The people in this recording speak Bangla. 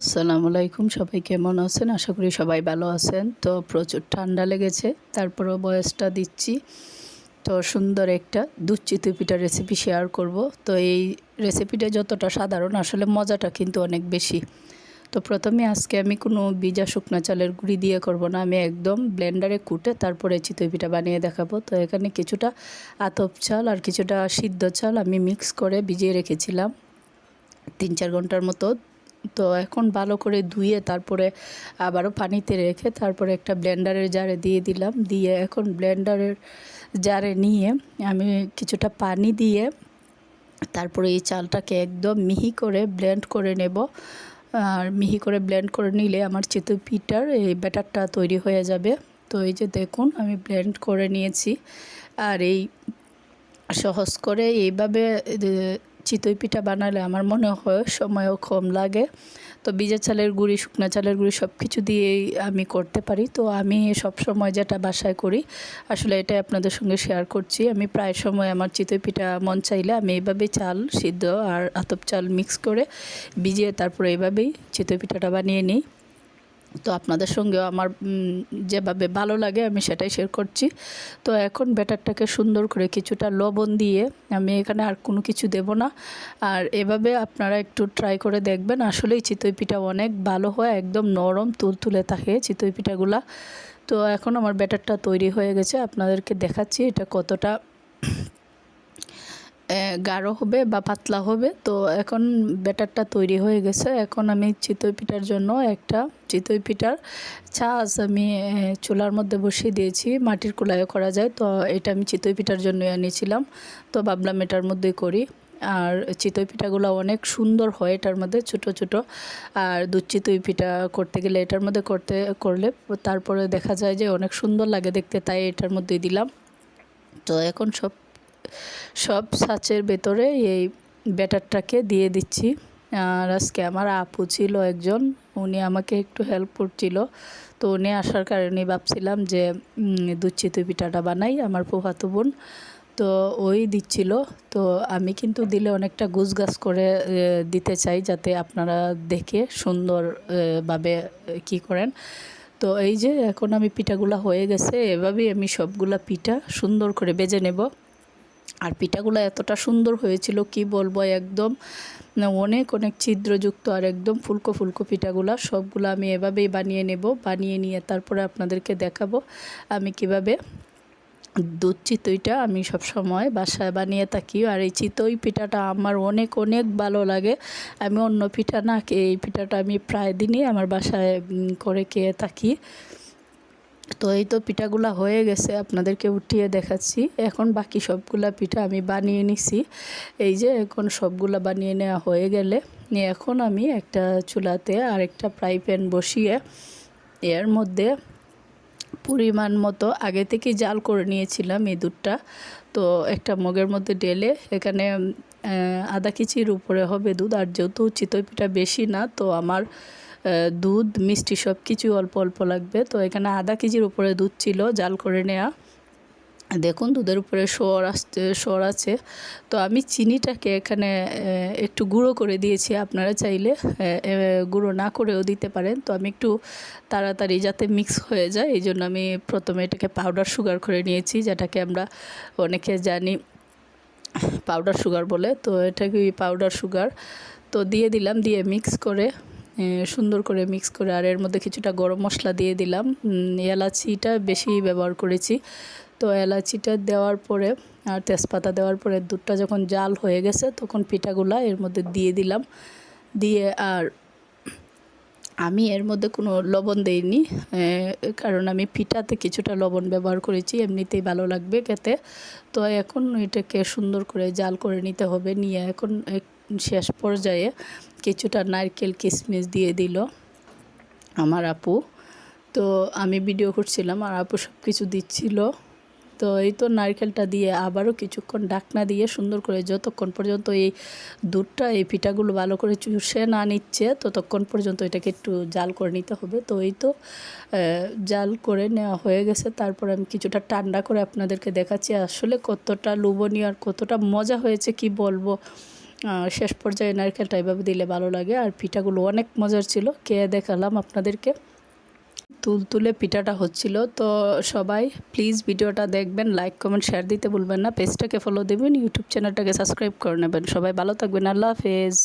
আসসালামু আলাইকুম, সবাই কেমন আছেন? আশা করি সবাই ভালো আছেন। তো প্রচুর ঠান্ডা লেগেছে, তারপরেও বয়সটা দিচ্ছি। তো সুন্দর একটা দুধ চিতই পিঠার রেসিপি শেয়ার করব। তো এই রেসিপিটা যতটা সাধারণ, আসলে মজাটা কিন্তু অনেক বেশি। তো প্রথমে আজকে আমি কোনো বিজা শুকনা চালের গুঁড়ি দিয়ে করব না। আমি একদম ব্লেন্ডারে কুটে তারপরে চিতই পিঠা বানিয়ে দেখাবো। তো এখানে কিছুটা আতপ চাল আর কিছুটা সিদ্ধ চাল আমি মিক্স করে ভিজিয়ে রেখেছিলাম। তিন চার ঘণ্টার মতো তো এখন ভালো করে ধুয়ে তারপরে আবারও পানিতে রেখে তারপরে একটা ব্লেন্ডারের জারে দিয়ে দিলাম। দিয়ে এখন ব্লেন্ডারের জারে নিয়ে আমি কিছুটা পানি দিয়ে তারপরে এই চালটাকে একদম মিহি করে ব্লেন্ড করে নেব। আর মিহি করে ব্লেন্ড করে নিলে আমার চিতই পিঠার এই ব্যাটারটা তৈরি হয়ে যাবে। তো এই যে দেখুন, আমি ব্লেন্ড করে নিয়েছি। আর এই সহজ করে এইভাবে চিতই পিঠা বানালে আমার মনে হয় সময়ও কম লাগে। তো বিজা চালের গুঁড়ি, শুকনা চালের গুঁড়ি সব কিছু দিয়েই আমি করতে পারি। তো আমি সব সময় যেটা বাসায় করি, আসলে এটা আপনাদের সঙ্গে শেয়ার করছি। আমি প্রায় সময় আমার চিতই পিঠা মন চাইলে আমি এইভাবেই চাল সিদ্ধ আর আতপ চাল মিক্স করে ভিজিয়ে তারপরে এইভাবেই চিতই পিঠাটা বানিয়ে নিই। তো আপনাদের সঙ্গেও আমার যেভাবে ভালো লাগে আমি সেটাই শেয়ার করছি। তো এখন ব্যাটারটাকে সুন্দর করে কিছুটা লবণ দিয়ে আমি এখানে আর কোনো কিছু দেব না। আর এভাবে আপনারা একটু ট্রাই করে দেখবেন। আসলেই চিতই পিঠা অনেক ভালো হয়, একদম নরম, তুলতুলে থাকে চিতই পিঠাগুলা তো এখন আমার ব্যাটারটা তৈরি হয়ে গেছে, আপনাদেরকে দেখাচ্ছি এটা কতটা গাঢ় হবে বা পাতলা হবে, তো এখন ব্যাটারটা তৈরি হয়ে গেছে। এখন আমি চিতই পিঠার জন্য একটা চিতই পিঠার ছাঁচ আমি চুলার মধ্যে বসিয়ে দিয়েছি। মাটির কুলায় করা যায়, তো এটা আমি চিতই পিঠার জন্য এনেছিলাম। তো ভাবলাম এটার মধ্যেই করি। আর চিতই পিঠাগুলো অনেক সুন্দর হয় এটার মধ্যে, ছোট ছোট। আর দুধ চিতই পিঠা করতে গেলে এটার মধ্যে করতে, করলে তারপরে দেখা যায় যে অনেক সুন্দর লাগে দেখতে, তাই এটার মধ্যেই দিলাম। তো এখন সব সব সাচের ভেতরে এই ব্যাটারটাকে দিয়ে দিচ্ছি। আর আজকে আমার আপু ছিল একজন, উনি আমাকে একটু হেল্প করছিল। তো উনি আসার কারণে ভাবছিলাম যে চিতই পিঠাটা বানাই আমার পোহাতো বোন। তো ওই দিচ্ছিল। তো আমি কিন্তু দিলে অনেকটা গাছ করে দিতে চাই যাতে আপনারা দেখে সুন্দরভাবে কি করেন। তো এই যে এখন আমি পিঠাগুলা হয়ে গেছে, এভাবেই আমি সবগুলা পিঠা সুন্দর করে বেজে নেব। আর পিঠাগুলো এতটা সুন্দর হয়েছিল, কি বলব একদম অনেক অনেক ছিদ্রযুক্ত আর একদম ফুলকো ফুলকো পিঠাগুলো, সবগুলো আমি এভাবেই বানিয়ে নেব, বানিয়ে নিয়ে তারপরে আপনাদেরকে দেখাবো আমি কীভাবে দুধ চিতইটা আমি সব সময় বাসায় বানিয়ে থাকি। আর এই চিতই পিঠাটা আমার অনেক অনেক ভালো লাগে। আমি অন্য পিঠা না এই পিঠাটা আমি প্রায় দিনই আমার বাসায় করে খেয়ে থাকি। তো এই তো পিঠাগুলা হয়ে গেছে, আপনাদেরকে উঠিয়ে দেখাচ্ছি। এখন বাকি সবগুলা পিঠা আমি বানিয়ে নিছি। এই যে এখন সবগুলা বানিয়ে নেওয়া হয়ে গেলে এখন আমি একটা চুলাতে আরেকটা ফ্রাই প্যান বসিয়ে এর মধ্যে পরিমাণ মতো, আগে থেকে জাল করে নিয়েছিলাম এই দুধটা। তো একটা মগের মধ্যে ডেলে এখানে আধা কেজির উপরে হবে দুধ। আর যেহেতু চিতই পিঠা বেশি না, তো আমার দুধ, মিষ্টি সব কিছু অল্প অল্প লাগবে। তো এখানে আধা কেজির উপরে দুধ ছিল, জাল করে নেওয়া দেখুন, দুধের উপরে সর আসতে সর আছে। তো আমি চিনিটাকে এখানে একটু গুঁড়ো করে দিয়েছি, আপনারা চাইলে গুঁড়ো না করেও দিতে পারেন। তো আমি একটু তাড়াতাড়ি যাতে মিক্স হয়ে যায়, এই জন্য আমি প্রথমে এটাকে পাউডার সুগার করে নিয়েছি, যেটাকে আমরা অনেকে জানি পাউডার সুগার বলে। তো এটাকে পাউডার সুগার তো দিয়ে দিলাম, দিয়ে মিক্স করে সুন্দর করে মিক্স করে আর এর মধ্যে কিছুটা গরম মশলা দিয়ে দিলাম। এলাচিটা বেশি ব্যবহার করেছি। তো এলাচিটা দেওয়ার পরে আর তেজপাতা দেওয়ার পরে দুধটা যখন জাল হয়ে গেছে, তখন পিঠাগুলা এর মধ্যে দিয়ে দিলাম। দিয়ে আর আমি এর মধ্যে কোনো লবণ দেইনি কারণ আমি পিঠাতে কিছুটা লবণ ব্যবহার করেছি, এমনিতেই ভালো লাগবে খেতে। তো এখন এটাকে সুন্দর করে জাল করে নিতে হবে, নিয়ে এখন শেষ পর্যায়ে কিছুটা নারকেল কিশমিশ দিয়ে দিল আমার আপু। তো আমি ভিডিও করছিলাম আর আপু সব কিছু দিচ্ছিল। তো এই তো নারকেলটা দিয়ে আবারও কিছুক্ষণ ডাকনা দিয়ে সুন্দর করে যতক্ষণ পর্যন্ত এই দুধটা, এই পিঠাগুলো ভালো করে চুষে না নিচ্ছে, ততক্ষণ পর্যন্ত এটাকে একটু জাল করে নিতে হবে। তো এই তো জাল করে নেওয়া হয়ে গেছে। তারপর আমি কিছুটা ঠান্ডা করে আপনাদেরকে দেখাচ্ছি আসলে কতটা লোভনীয় আর কতটা মজা হয়েছে, কি বলব? শেষ পর্যায়ে নারকেলটা এভাবে দিলে ভালো লাগে। আর পিঠাগুলো অনেক মজার ছিল। খেয়ে দেখালাম আপনাদেরকে। তুলতুলে পিঠাটা হচ্ছিল। তো সবাই প্লিজ ভিডিওটা দেখবেন লাইক কমেন্ট শেয়ার দিতে ভুলবেন না। পেজটাকে ফলো দেবেন ইউটিউব চ্যানেলটাকে সাবস্ক্রাইব করে নেবেন। সবাই ভালো থাকবেন। আল্লাহ হাফেজ।